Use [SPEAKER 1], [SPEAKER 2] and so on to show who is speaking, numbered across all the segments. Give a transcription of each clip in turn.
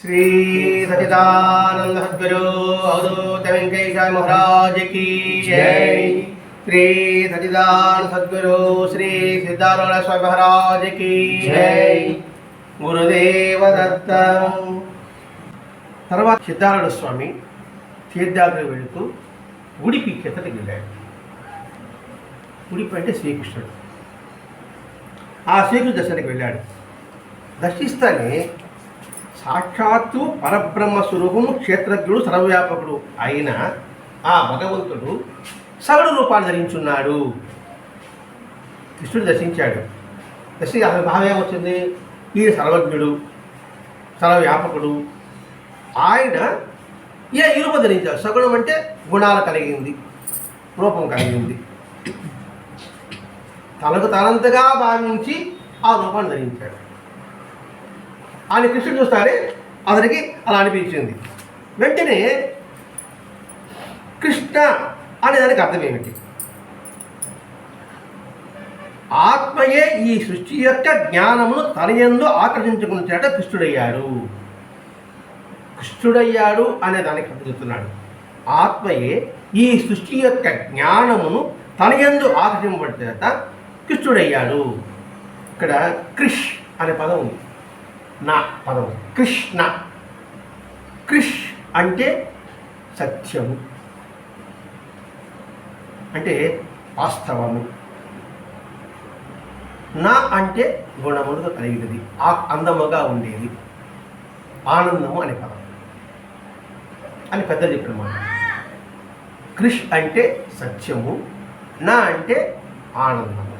[SPEAKER 1] श्री सचिदानंद सद्गुरु अवधूत वेंकटेश महाराज की जय श्री सचिदानंद सद्गुरु श्री सिद्धारूढ़ स्वामी महाराज की जय గురుదేవ దత్త తర్వాత సిద్ధారూఢ స్వామి తీర్థయాత్ర వెళుతూ ఉడిపి కిందకి వెళ్ళాడు ఉడిపి అంటే శ్రీకృష్ణుడు ఆ శ్రీకృష్ణ దర్శనానికి వెళ్ళాడు దర్శిస్తానే సాక్షాత్తు పరబ్రహ్మ స్వరూపము క్షేత్రజ్ఞుడు సర్వవ్యాపకుడు. అయిన ఆ భగవంతుడు సగడు రూపాన్ని ధరించున్నాడు. కృష్ణుడు దర్శించాడు. దర్శి అతని భావం ఏమొచ్చింది? ఈయన సర్వజ్ఞుడు సర్వవ్యాపకుడు. ఆయన ఏ ఇరుప ధరించాడు? సగుణం అంటే గుణాలు కలిగింది రూపం కలిగింది. తనకు తనంతగా భావించి ఆ రూపాన్ని ధరించాడు. ఆయన కృష్ణుడు చూస్తారే అతనికి అలా అనిపించింది. వెంటనే కృష్ణ అనే దానికి అర్థం ఏమిటి? ఆత్మయే ఈ సృష్టి యొక్క జ్ఞానమును తన యందు చేట కృష్ణుడయ్యాడు. కృష్ణుడయ్యాడు అనే దానికి అర్థం చెప్తున్నాడు. ఆత్మయే ఈ సృష్టి యొక్క జ్ఞానమును తన యందు చేత కృష్ణుడయ్యాడు. ఇక్కడ క్రిష్ అనే పదం ఉంది. నా పదం. కృష్ణ. కృష్ అంటే సత్యము. అంటే వాస్తవము. నా అంటే గుణములతో కలిగినది. ఆ అందముగా ఉండేది. ఆనందము అనే పదం. అని పెద్దలు చెప్పిన మాట కృష్ అంటే సత్యము. నా అంటే ఆనందము.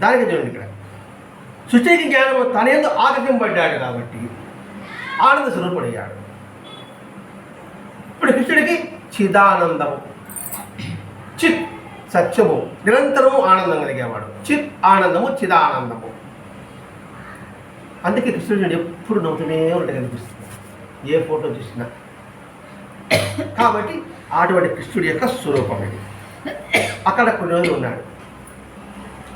[SPEAKER 1] దానికి చూడండి ఇక్కడ. సుచైకి జ్ఞానము తన ఎందు ఆకర్షింపడ్డాడు కాబట్టి ఆనంద స్వరూపుడయ్యాడు. ఇప్పుడు కృష్ణుడికి చిదానందము. చిత్ సత్యము నిరంతరము ఆనందం కలిగేవాడు. చిత్ ఆనందము చిదానందము. అందుకే కృష్ణుడు ఎప్పుడు నవ్వుతూనే ఉంటుంది కనిపిస్తుంది ఏ ఫోటో చూసినా. కాబట్టి అటువంటి కృష్ణుడి యొక్క స్వరూపం ఇది. అక్కడ కొన్ని రోజులు ఉన్నాడు.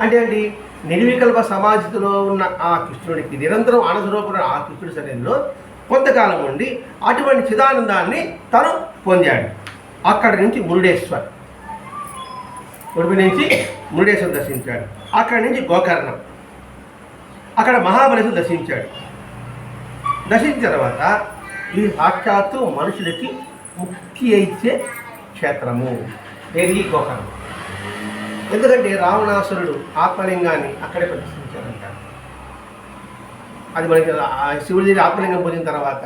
[SPEAKER 1] అంటే ఏంటి? నిర్వికల్ప సమాధిలో ఉన్న ఆ కృష్ణుడికి నిరంతరం ఆనందరూపమైన ఆ కృష్ణుడి సన్నిధిలో కొంతకాలం ఉండి అటువంటి చిదానందాన్ని తను పొందాడు. అక్కడి నుంచి మురుడేశ్వర్. ఉడిపి నుంచి మురుడేశ్వర్ దర్శించాడు. అక్కడి నుంచి గోకర్ణం. అక్కడ మహాబలేశ్వరం దర్శించాడు. దర్శించిన తర్వాత ఈ సాక్షాత్తు మనుషులకి ముక్తి ఇచ్చే క్షేత్రము. పెరిగి గోకర్ణం. ఎందుకంటే రావణాసురుడు ఆత్మలింగాన్ని అక్కడే ప్రదర్శించారంట అది మనకి ఆ శివుడి దగ్గర ఆత్మలింగం పొందిన తర్వాత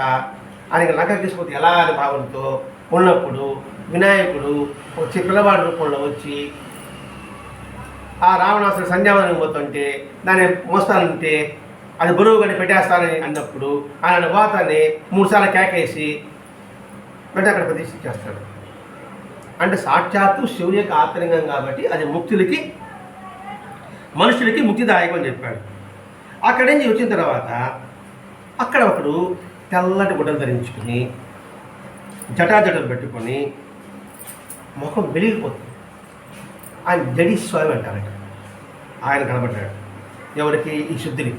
[SPEAKER 1] ఆయనకి లంక తీసుకొచ్చి ఎలా అని భావంతో ఉన్నప్పుడు వినాయకుడు వచ్చి పిల్లవాడి రూపంలో వచ్చి ఆ రావణాసుడు సంధ్యావనం పోతుంటే దాన్ని మోస్తానంటే అది బరువు గడి పెట్టేస్తానని అన్నప్పుడు ఆయన పోతాన్ని మూడుసార్లు కేకేసి వెంటనే అక్కడ ప్రతిష్ఠించేస్తాడు. అంటే సాక్షాత్తు శివుని యొక్క ఆత్మలింగం కాబట్టి అది ముక్తులకి మనుషులకి ముక్తిదాయకం అని చెప్పాడు. అక్కడి నుంచి వచ్చిన తర్వాత అక్కడ ఒకడు తెల్లటి గుడ్డలు ధరించుకుని జటాజటలు పెట్టుకొని ముఖం వెలిగిపోతుంది. ఆయన జడి స్వామి అంటారట. ఆయన కనబడ్డాడు. ఎవరికి? ఈ శుద్ధికి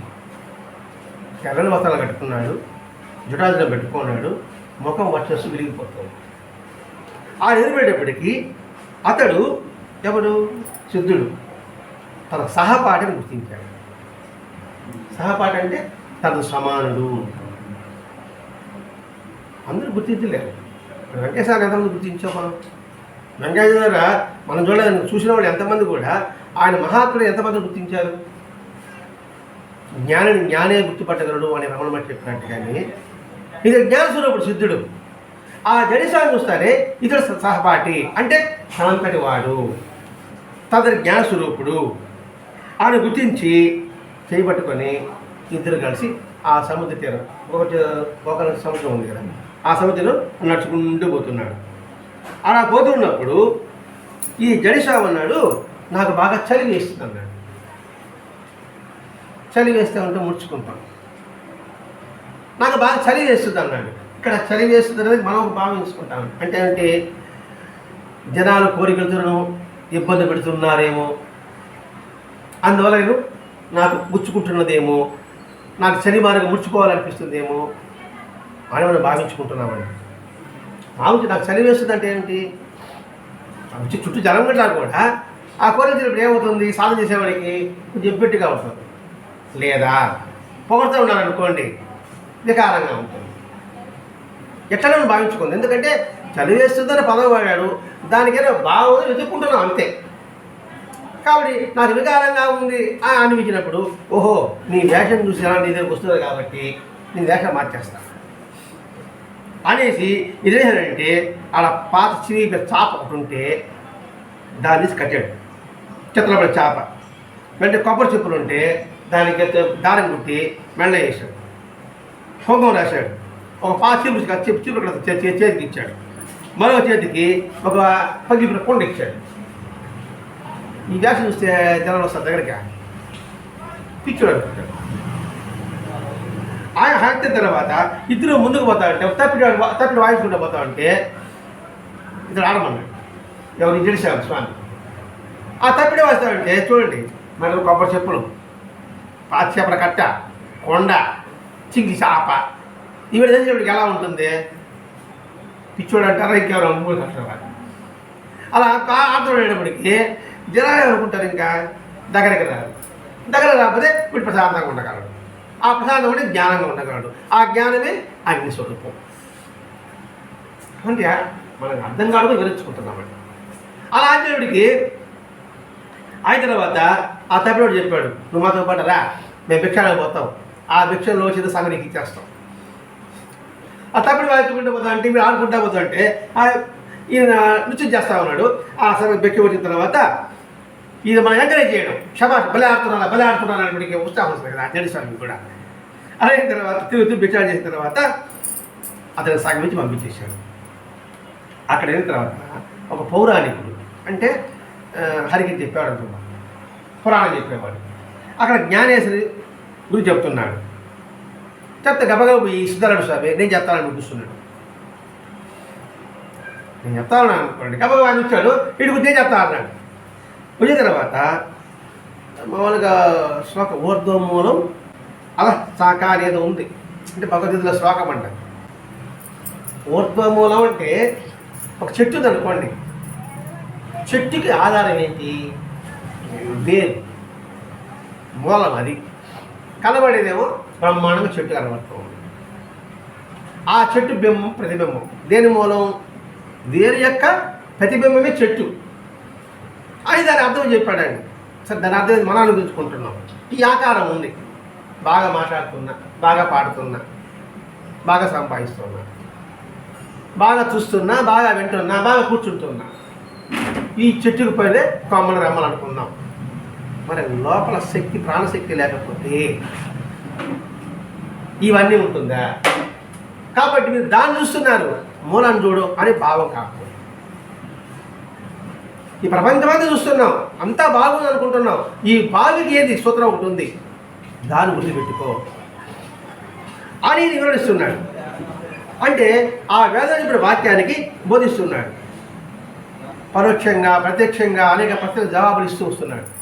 [SPEAKER 1] తెల్లని వస్త్రాలు కట్టుకున్నాడు జటాజటం పెట్టుకున్నాడు ముఖం వర్చస్సు వెలిగిపోతుంది. ఆ నిలబడేటప్పటికీ అతడు ఎవడు సిద్ధుడు తన సహపాఠిని గుర్తించాడు. సహపాఠి అంటే తన సమానుడు అందరూ గుర్తించలేరు. వెంకటేశ్వర ఎంతమంది గుర్తించాం మనం వెంకటేశ్వర మనం చూడలేదు చూసిన వాళ్ళు ఎంతమంది కూడా ఆయన మహాత్ముడు ఎంతమంది గుర్తించారు? జ్ఞానిని జ్ఞానే గుర్తుపట్టగలడు అని రమణ చెప్పినట్టు కానీ ఇది జ్ఞానస్వరూపుడు సిద్ధుడు. ఆ జడిస్వామి చూస్తారే ఇతడు సహపాఠి. అంటే తనంతటి వాడు. తదరి జ్ఞానస్వరూపుడు ఆయన గుర్తించి చేయబట్టుకొని ఇద్దరు కలిసి ఆ సముద్ర తీరం ఒకటి ఒక సముద్రం ఉంది కదా ఆ సముద్రం నడుచుకుంటూ పోతున్నాడు. అలా పోతున్నప్పుడు ఈ జడిస్వామి అన్నాడు నాకు బాగా చలి వేస్తుంది అన్నాడు. చలి వేస్తే ఉంటే ముడుచుకుంటాం. నాకు బాగా చలి వేస్తుంది అన్నాడు. ఇక్కడ చలి వేస్తుంది మనం భావించుకుంటాం అంటే అంటే జనాలు కోరికలతో ఇబ్బంది పెడుతున్నారేమో. అందువల్ల నేను నాకు గుచ్చుకుంటున్నదేమో నాకు శని మార్గం ముడుచుకోవాలనిపిస్తుందేమో అని మనం భావించుకుంటున్నామని భావించి నాకు చలి వేస్తుంది అంటే ఏమిటి వచ్చి చుట్టూ జనం గట్లా కూడా ఆ? కోరిక తీరినప్పుడు ఏమవుతుంది? సాధన చేసేవాడికి కొంచెం ఎబ్బెట్టుగా అవుతుంది. లేదా పొగడుతూ ఉన్నాను అనుకోండి వికారంగా ఉంటుంది. ఎట్లా భావించుకుంది. ఎందుకంటే చలి వేస్తుందని పదవి వాడాడు. దానికైనా బాగుంది వెతుక్కుంటున్నాం అంతే. కాబట్టి నాకు వికారంగా ఉంది. అని అనిపించినప్పుడు ఓహో నీ వేషం చూసి ఎలా నీ దగ్గరకు వస్తుంది కాబట్టి నీ వేషం మార్చేస్తా. అనేసి ఇదేంటంటే ఆడ పాత చిరి చాప ఒకటి ఉంటే దాన్ని కట్టాడు. చిత్రపడి చాప. వెంటనే కొబ్బరి చెప్పులు ఉంటే దానికి దారం కుట్టి మెళ్ళ వేసాడు హోమం రాశాడు. ఒక పాత చీపురు చెప్పు చీపురు ఇక్కడ చేతికి ఇచ్చాడు. మరో చేతికి ఒక పగిలిపిన కొండ ఇచ్చాడు. ఈ గ్యాస్ చూస్తే జనాలు వస్తారు దగ్గరికి. పిచ్చుడు అనుకుంటాడు. ఆయన హత్య తర్వాత ఇద్దరు ముందుకు పోతా ఉంటే తప్పిడు తప్పిడి వాయించుకుంటూ పోతా ఉంటే ఇద్దరు ఆడమన్నాడు. ఎవరు? జడిసారు స్వామి. ఆ తప్పిడే వస్తాడంటే చూడండి మనకు కొబ్బరి చెప్పులు పాత చేపల కట్ట కొండ చింగి చాప ఈవిడ తెలిసినప్పటికి ఎలా ఉంటుంది? పిచ్చోడు అంటారా ఇంకెవరు? మూడు కట్టారా అలా ఆడుతున్నప్పటికీ జనాలు అనుకుంటారు ఇంకా? దగ్గరికి రారు. దగ్గర రాకపోతే వీడు ప్రశాంతంగా ఉండగలడు. ఆ ప్రశాంతం ఉంటే జ్ఞానంగా ఉండగలడు. ఆ జ్ఞానమే అగ్ని స్వరూపం. అంటే మనకు అర్థం కాదు వివరించుకుంటున్నామండి. అలా అంటేవాడికి అయిన తర్వాత ఆ తప్పినోడు చెప్పాడు నువ్వు మాతో పాటు రా. మేము భిక్షానికి పోతాం. ఆ భిక్షలో చిన్న సంగతి ఇచ్చేస్తాం. ఆ తప్పిడి వాయించుకుంటూ పోతా అంటే మీరు ఆడుకుంటా పోతా అంటే ఈయన నృత్యం చేస్తా ఉన్నాడు. ఆ సంగతి బెక్కి వచ్చిన తర్వాత ఇది మనం ఎంకరేజ్ చేయడం. షబాష్ భలే ఆడుతున్నారా బలి ఆడుతున్నారా అనేప్పటికీ ఉత్సాహం వస్తుంది కదా జడి స్వామి కూడా. అలా అయిన తర్వాత తిరుగుతూ బిచార్ చేసిన తర్వాత అతని సగం నుంచి పంపించేశాడు అక్కడ అయిన తర్వాత ఒక పౌరాణికుడు అంటే హరికి చెప్పాడు అనుకున్నాం పురాణం చెప్పేవాడు. అక్కడ జ్ఞానేశ్వరి గురించి చెప్తున్నాడు. చెత్త గబగబ పోయి సిద్ధారాడు స్వామి నేను చెప్తానని అనిపిస్తున్నాడు నేను చెప్తాను అనుకోండి గబగబా ఆయన వచ్చాడు ఇటు నేను చెప్తా అన్నాడు. వచ్చిన తర్వాత మామూలుగా శ్లోక ఊర్ధ్వమూలం అలా సాక అనేది ఉంది. అంటే భగవద్గీతలో శ్లోకం అంట. ఊర్ధ్వమూలం అంటే ఒక చెట్టు ఉంది అనుకోండి. చెట్టుకి ఆధారం ఏంటి? వేరు మూలం అది. కనబడేదేమో బ్రహ్మాండంగా చెట్టు కనబడుతుంది ఆ చెట్టు బింబం ప్రతిబింబం. దేని మూలం? వేరు యొక్క ప్రతిబింబమే చెట్టు. అది దాని అర్థం చెప్పాడండి సరే దాని అర్థం మనం అనిపించుకుంటున్నాం ఈ ఆకారం ఉంది. బాగా మాట్లాడుతున్నా బాగా పాడుతున్నా బాగా సంపాదిస్తున్నా బాగా చూస్తున్నా బాగా వింటున్నా బాగా కూర్చుంటున్నా. ఈ చెట్టుకు పైనే రమ్మలు అనుకున్నాం. మరి లోపల శక్తి ప్రాణశక్తి లేకపోతే ఇవన్నీ ఉంటుందా? కాబట్టి మీరు దాన్ని చూస్తున్నారు. మూలాన్ని చూడు అని భావం కాకపోతే ఈ ప్రపంచమంతా చూస్తున్నాం అంతా బాగుంది అనుకుంటున్నాం. ఈ బావికి ఏది సూత్రం ఒకటి ఉంది దాన్ని గుర్తుపెట్టుకో. అని వివరిస్తున్నాడు. అంటే ఆ వేదనిపుడు వాక్యానికి బోధిస్తున్నాడు. పరోక్షంగా ప్రత్యక్షంగా అనేక ప్రశ్నలు జవాబులు ఇస్తూ వస్తున్నాడు.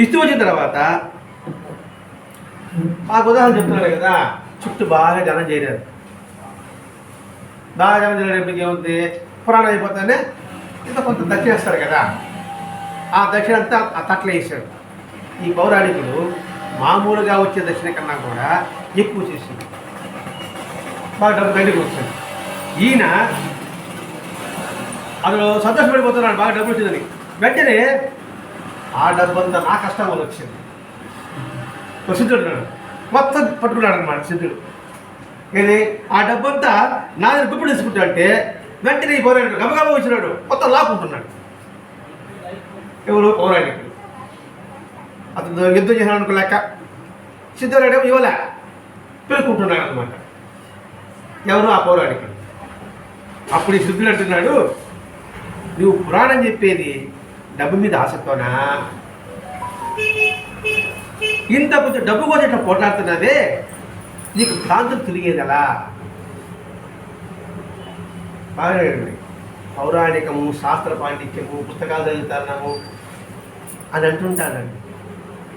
[SPEAKER 1] ఇస్తూ వచ్చిన తర్వాత మాకు ఉదాహరణ చెప్తున్నాడు కదా చుట్టూ బాగా జనం చేరారు. బాగా జనం చేయడానికి ఏముంది? పురాణం అయిపోతానే ఇంత కొంత దక్షిణ ఇస్తారు కదా. ఆ దక్షిణ అంతా ఆ తట్ల వేసాడు ఈ పౌరాణికుడు మామూలుగా వచ్చే దక్షిణ కన్నా కూడా ఎక్కువ చేసింది బాగా డబ్బు బయటకు వచ్చాడు. ఈయన అతను సంతోషపడిపోతున్నాడు బాగా డబ్బు వచ్చిందని వెంటనే ఆ డబ్బు అంతా నా కష్టం వల్ల వచ్చింది. సిద్ధుడు మొత్తం పట్టుకున్నాడు అనమాట సిద్ధుడు. ఇది ఆ డబ్బంతా నా దగ్గర గుప్పుడు తీసుకుంటా అంటే వెంటనే ఈ పౌరాణికుడు గబగబా వచ్చినాడు. మొత్తం లాక్కుంటున్నాడు. ఎవరు? పౌరాణికుడు అతను యుద్ధం చేశాను అనుకోలేక లెక్క ఇవ్వలే. పేర్కొంటున్నాడు అనమాట ఎవరు? ఆ పౌరాణికుడు అప్పుడు ఈ సిద్ధుడు అంటున్నాడు నువ్వు పురాణం చెప్పేది డబ్బు మీద ఆసక్తోనా ఇంత కొంచెం డబ్బు కోసం ఇట్లా పోట్లాడుతున్నదే నీకు భ్రాంతులు తిరిగేది బాగా పౌరాణికము శాస్త్ర పాండిత్యము పుస్తకాలు చదువుతున్నాము అని అంటుంటానండి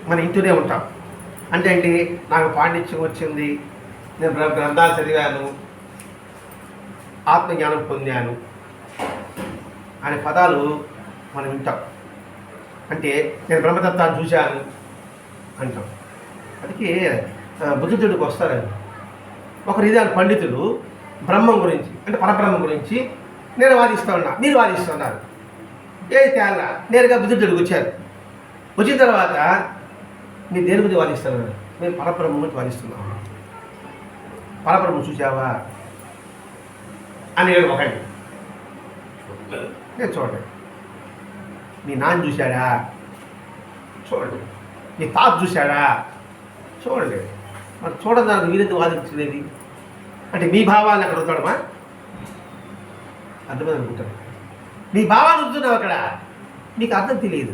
[SPEAKER 1] మన ఇంటూనే ఉంటాం. అంటే ఏంటి నాకు పాండిత్యం వచ్చింది నేను గ్రంథాలు చదివాను ఆత్మజ్ఞానం పొందాను అనే పదాలు మనం వింటాం. అంటే నేను బ్రహ్మతత్వాన్ని చూశాను అంటాం. అందుకే బుద్ధుడికి వస్తారండి ఒకరు ఇదే పండితుడు బ్రహ్మం గురించి అంటే పరబ్రహ్మం గురించి నేను వాదిస్తూ ఉన్నా మీరు వాదిస్తున్నారు ఏ తేలా నేరుగా బుద్ధుడికి వచ్చారు. వచ్చిన తర్వాత మీరు దేని గురించి వాదిస్తున్నారు మేము పరబ్రహ్మం గురించి వాదిస్తున్నాము పరబ్రహ్మం చూసావా అని ఒకటి నేను చూడండి మీ నాన్న చూశాడా? చూడండి మీ తాత చూశాడా చూడలేదు మరి చూడదానికి వీరెందుకు వాదించలేదు అంటే మీ భావాన్ని అక్కడ ఉంచడమా అర్థమైంది అనుకుంటాడు నీ భావాన్ని ఉంచుతున్నావు అక్కడ నీకు అర్థం తెలియదు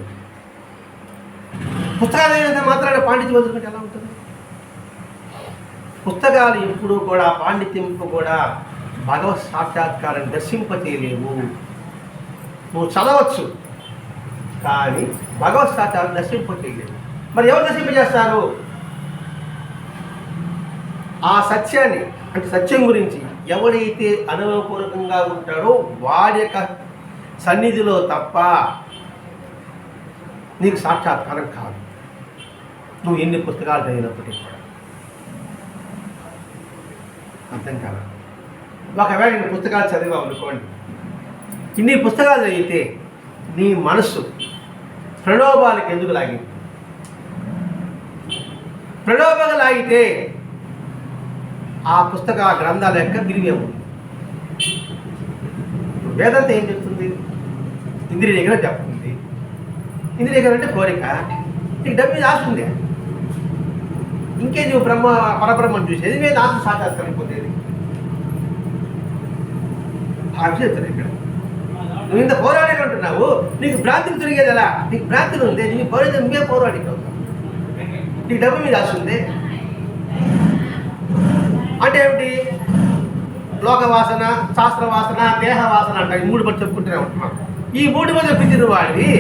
[SPEAKER 1] పుస్తకాలు అయినంత మాత్రాన పాండిత్యం వదులుకుంటే ఎలా ఉంటుంది పుస్తకాలు ఎప్పుడు కూడా పాండిత్యంకు కూడా భగవత్ సాక్షాత్కారం దర్శింపచేయలేవు నువ్వు చదవచ్చు కానీ భగవత్ సాక్షాత్కారం దర్శింపచేయలేవు మరి ఎవరు నశింపజేస్తారు ఆ సత్యాన్ని అంటే సత్యం గురించి ఎవడైతే అనుభవపూర్వకంగా ఉంటాడో వాడి యొక్క సన్నిధిలో తప్ప నీకు సాక్షాత్కారం కాదు. నువ్వు ఎన్ని పుస్తకాలు చదివినప్పటికీ కూడా. అర్థం కాదు? ఒకవేళ నేను పుస్తకాలు చదివావు అనుకోండి ఇన్ని పుస్తకాలు చదివితే నీ మనస్సు ప్రలోభాలకు ఎందుకు లాగింది? ప్రలోభాలు ఆ పుస్తక ఆ గ్రంథాల యొక్క గిరివేము ఉంది. ఏం చెప్తుంది? ఇంద్రియ నిగ్రహం చెప్తుంది. ఇంద్రియ అంటే కోరిక. నీకు డబ్బు మీద ఆశ ఉంది. ఇంకే నువ్వు బ్రహ్మ పరబ్రహ్మం చూసేది నేను ఆత్మ సాక్షాత్కారం పొందేది. ఆ విషయం చెప్తాను ఇక్కడ. నువ్వు ఇంత పోరాడేటంటున్నావు నీకు భ్రాంతిని తిరిగేది ఎలా? నీకు భ్రాంతిని ఉంది. నీ పోరాడే నువ్వే పోరాడి నీకు డబ్బు మీద ఆశ ఉంది. అంటే ఏమిటి? లోక వాసన శాస్త్ర వాసన దేహ వాసన అంట ఈ మూడు పని చెప్పుకుంటూనే ఉంటున్నాం ఈ మూడు మీద పిచ్చిన వాడివి.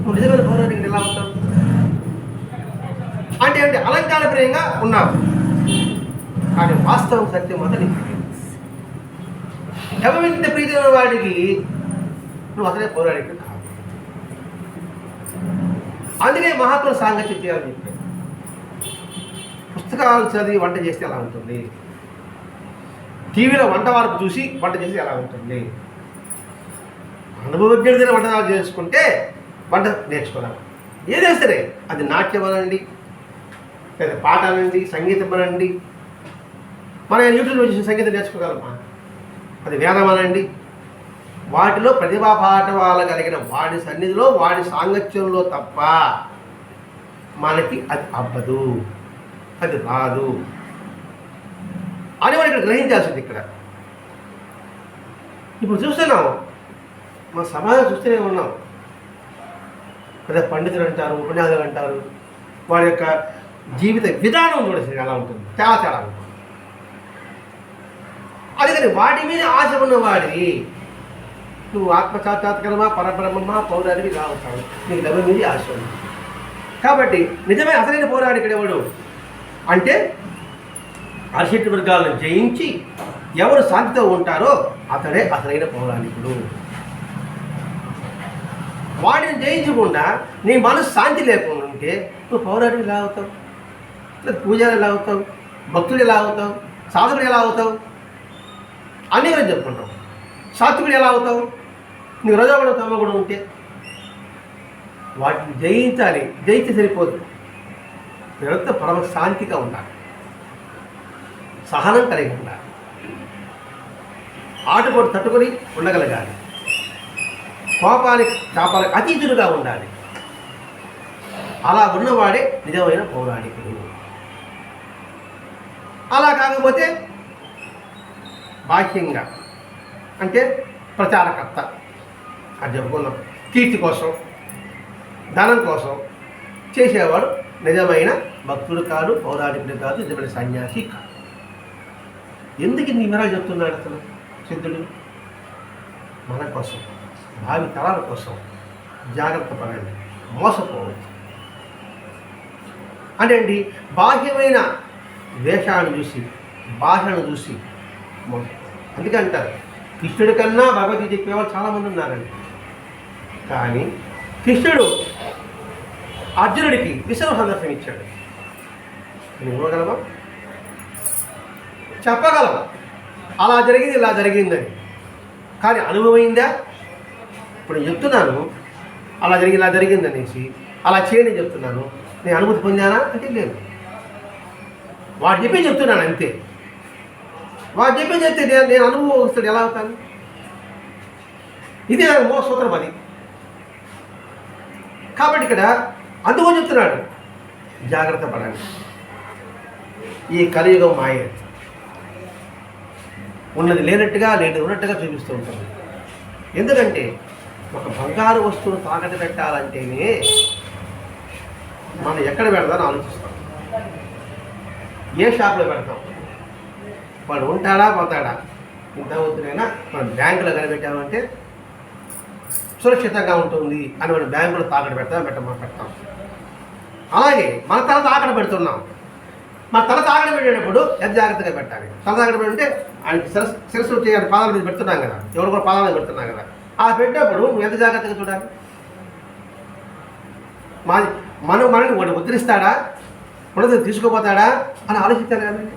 [SPEAKER 1] నువ్వు నిజమైన పౌరాణికి ఎలా ఉంటావు? అంటే ఏమిటి? అలంకారప్రియంగా ఉన్నావు. కానీ వాస్తవం సత్యం మాత్రం నీకు ఎవరింత ప్రీతి వాడికి నువ్వు అసలే పౌరాణిక కాదు. అందుకే మహాత్మ సాంగత్యం చేయాలని చెప్పారు. పుస్తకాలు చదివి వంట చేస్తే ఎలా ఉంటుంది? టీవీలో వంట వార్పు చూసి వంట చేస్తే ఎలా ఉంటుంది? అనుభవజ్ఞుడితో వంట చేసుకుంటే వంట నేర్చుకోవాలి. ఏదైనా సరే అది నాట్యం అనండి లేదా పాట అనండి సంగీతం అనండి మన యూట్యూబ్లో చూసిన సంగీతం నేర్చుకోగలమా? అది వేదం అనండి వాటిలో ప్రతిభా పాఠవాల కలిగిన వాడి సన్నిధిలో వాడి సాంగత్యంలో తప్ప మనకి అది అవ్వదు. అది రాదు. అని మనం ఇక్కడ గ్రహించాల్సింది ఇక్కడ. ఇప్పుడు చూస్తున్నాం మా సమాజం చూస్తూనే ఉన్నాం. కదా పండితులు అంటారు ఉపన్యాసాలు అంటారు. వాడి యొక్క జీవిత విధానం కూడా ఎలా ఉంటుంది. చాలా తేడా ఉంటుంది. అందుకని వాటి మీద ఆశ ఉన్నవాడివి. నువ్వు ఆత్మ పరబ్రహ్మమా పౌరాడివి కావుతావు నీకు డబ్బు మీద ఆశ ఉంది. కాబట్టి నిజమే అసలైన పోరాడు ఇక్కడ ఎవడు? అంటే అరిషట్ వర్గాలను జయించి ఎవరు శాంతితో ఉంటారో అతడే అసలైన పౌరాణికుడు. వాడిని జయించకుండా నీ మనసు శాంతి లేకుండా ఉంటే నువ్వు పౌరాణికులు ఎలా అవుతావు? లేదా పూజలు ఎలా అవుతావు? భక్తుడు ఎలా అవుతావు? సాధకుడు ఎలా అవుతావు? అన్నీ కూడా చెప్పుకుంటావు సాత్వికుడు ఎలా అవుతావు? నీకు కూడా తమ కూడా ఉంటే వాటిని జయించాలి. జయించి సరిపోతుంది నిరంతరం పరమ శాంతిగా ఉండాలి. సహనం కలిగి ఉండాలి. ఆటపోటు తట్టుకొని ఉండగలగాలి. కోపానికి కాపాలకు అతీతులుగా ఉండాలి. అలా ఉన్నవాడే నిజమైన పౌరాణికుడు. అలా కాకపోతే బాహ్యంగా అంటే ప్రచారకర్త అది చెప్పుకున్నాం కీర్తి కోసం ధనం కోసం చేసేవాడు నిజమైన భక్తుడు కాదు పౌరాణికుడు కాదు నిజమైన సన్యాసి కాదు. ఎందుకు ఇన్ని వివరాలు చెప్తున్నాడు అతను? సిద్ధుడు మన కోసం భావి తరాల కోసం జాగ్రత్త పడండి మోసపోవద్దు. అంటే అండి బాహ్యమైన వేషాలను చూసి భాషను చూసి మొ- అందుకే అంటారు కృష్ణుడి కన్నా భగవద్గీత చెప్పేవాళ్ళు చాలామంది ఉన్నారండి. కానీ కృష్ణుడు అర్జునుడికి విశ్వ సందర్శనం ఇచ్చాడు. ఇవ్వగలవా? చెప్పగలవా? అలా జరిగింది ఇలా జరిగిందని. కానీ అనుభవమైందా? ఇప్పుడు చెప్తున్నాను అలా జరిగి ఇలా జరిగింది అనేసి అలా చేయని చెప్తున్నాను. నేను అనుమతి పొందానా? అంటే లేదు. వాడు చెప్పి చెప్తున్నాను అంతే. వాడు చెప్పి చెప్తే నేను నేను అనుభవస్తుడు ఎలా అవుతాను? ఇది మో సూత్రం అది కాబట్టి ఇక్కడ అందుకో చెప్తున్నాడు. జాగ్రత్త పడండి. ఈ కలియుగం మాయ. ఉన్నది లేనట్టుగా లేని ఉన్నట్టుగా చూపిస్తూ ఉంటుంది. ఎందుకంటే ఒక బంగారు వస్తువును తాకట్టు పెట్టాలంటేనే మనం ఎక్కడ పెడదామని ఆలోచిస్తాం. ఏ షాప్లో పెడతాం? వాడు ఉంటాడా పోతాడా? ఇంత వద్దునైనా మనం బ్యాంకులో కనిపెట్టామంటే సురక్షితంగా ఉంటుంది అని మనం బ్యాంకులో తాకట్టు పెడతాం పెట్టమా పెడతాం. అలాగే మన తల తాకడ పెడుతున్నాం. మన తల తాకడ పెట్టేటప్పుడు ఎంత జాగ్రత్తగా పెట్టాలి? తల తాకడ పెడితే ఆయన శిరస్సు శిరస్సు వచ్చి ఆయన పాదాల మీద పెడుతున్నాం కదా. ఎవరు కూడా పాదాల మీద పెడుతున్నాం కదా. ఆ పెట్టినప్పుడు నువ్వు ఎంత జాగ్రత్తగా చూడాలి? మా మనం మనల్ని వాడు ఉద్ధరిస్తాడా? ఉన్నది తీసుకుపోతాడా? అని ఆలోచిస్తాను కదండి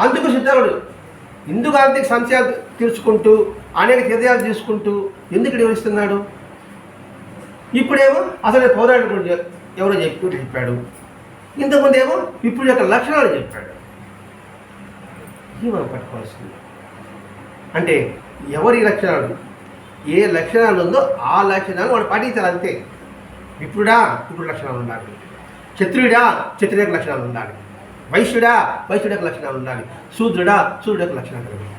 [SPEAKER 1] అందుకు సిద్ధరుడు ఎందుకు ఆర్థిక సంశయాలు తీర్చుకుంటూ అనేక హృదయాలు తీసుకుంటూ ఎందుకు వివరిస్తున్నాడు? ఇప్పుడేమో అసలు పౌరాణికుడు ఎవరో చెప్పి చెప్పాడు. ఇంతకుముందు ఏమో ఇప్పుడు యొక్క లక్షణాలు చెప్పాడు. ఇవి మనం పట్టుకోవాల్సింది. అంటే ఎవరి లక్షణాలు? ఏ లక్షణాలు ఉందో ఆ లక్షణాలు వాడు పాటించాలి అంతే. విప్రుడా ఇప్పుడు లక్షణాలు ఉండాలి. క్షత్రియుడా క్షత్రియ లక్షణాలు ఉండాలి. వైశ్యుడా వైశ్యుడ యొక్క లక్షణాలు ఉండాలి. శూద్రుడా శూద్రుడ యొక్క లక్షణాలు ఉండాలి.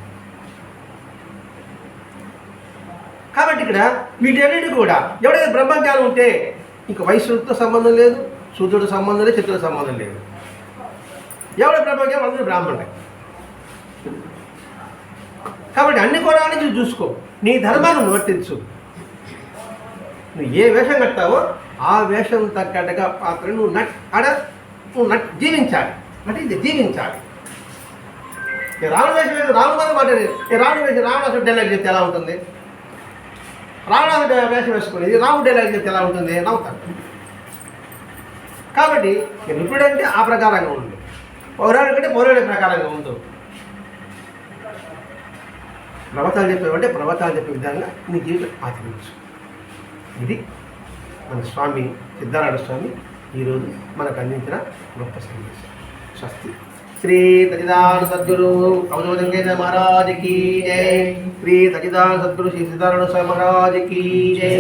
[SPEAKER 1] కాబట్టి ఇక్కడ వీటన్నిటి కూడా ఎవడైతే బ్రహ్మజ్ఞానం ఉంటే ఇంకా వైశ్యుడితో సంబంధం లేదు సూర్యుడు సంబంధం లేదు చిత్రుడు సంబంధం లేదు. ఎవడ బ్రహ్మజ్ఞానం అందరూ బ్రాహ్మణుడే కాబట్టి అన్ని కోణాల నుంచి చూసుకో. నీ ధర్మాన్ని నివర్తించు నువ్వు ఏ వేషం కట్టావో ఆ వేషం తగ్గట్టుగా పాత్ర నువ్వు నట్ ఆడ నువ్వు నట్ జీవించాలి. నటి జీవించాలి. ఈ వేషం వేసి రావణ మీద మాట ఈ రావణ వేషం డైలాగ్ చెప్తే ఎలా ఉంటుంది? రావణాసుడు వేషం వేసుకుని ఇది రాముడు డైలాగ్ చెప్తే ఎలా ఉంటుంది? నవ్వుతాడు. కాబట్టి ఇప్పుడంటే ఆ ప్రకారంగా ఉంది పౌరాణిక అంటే పౌరాణిక ప్రకారంగా ఉండు ప్రవతాలు చెప్పేవంటే ప్రవతాలు చెప్పే విధంగా నీ జీవితం ఆచరించు. ఇది మన స్వామి సిద్ధారాయణ స్వామి ఈరోజు మనకు అందించిన గొప్ప సందేశం. స్వస్తి. శ్రీ సచిదాన సద్గురు కౌశవదంగేంద్ర మహారాజ్ కీ జై శ్రీ సచిదాన సద్గురు శ్రీ సిద్ధారాయణ స్వామి మహారాజ్ కీ జై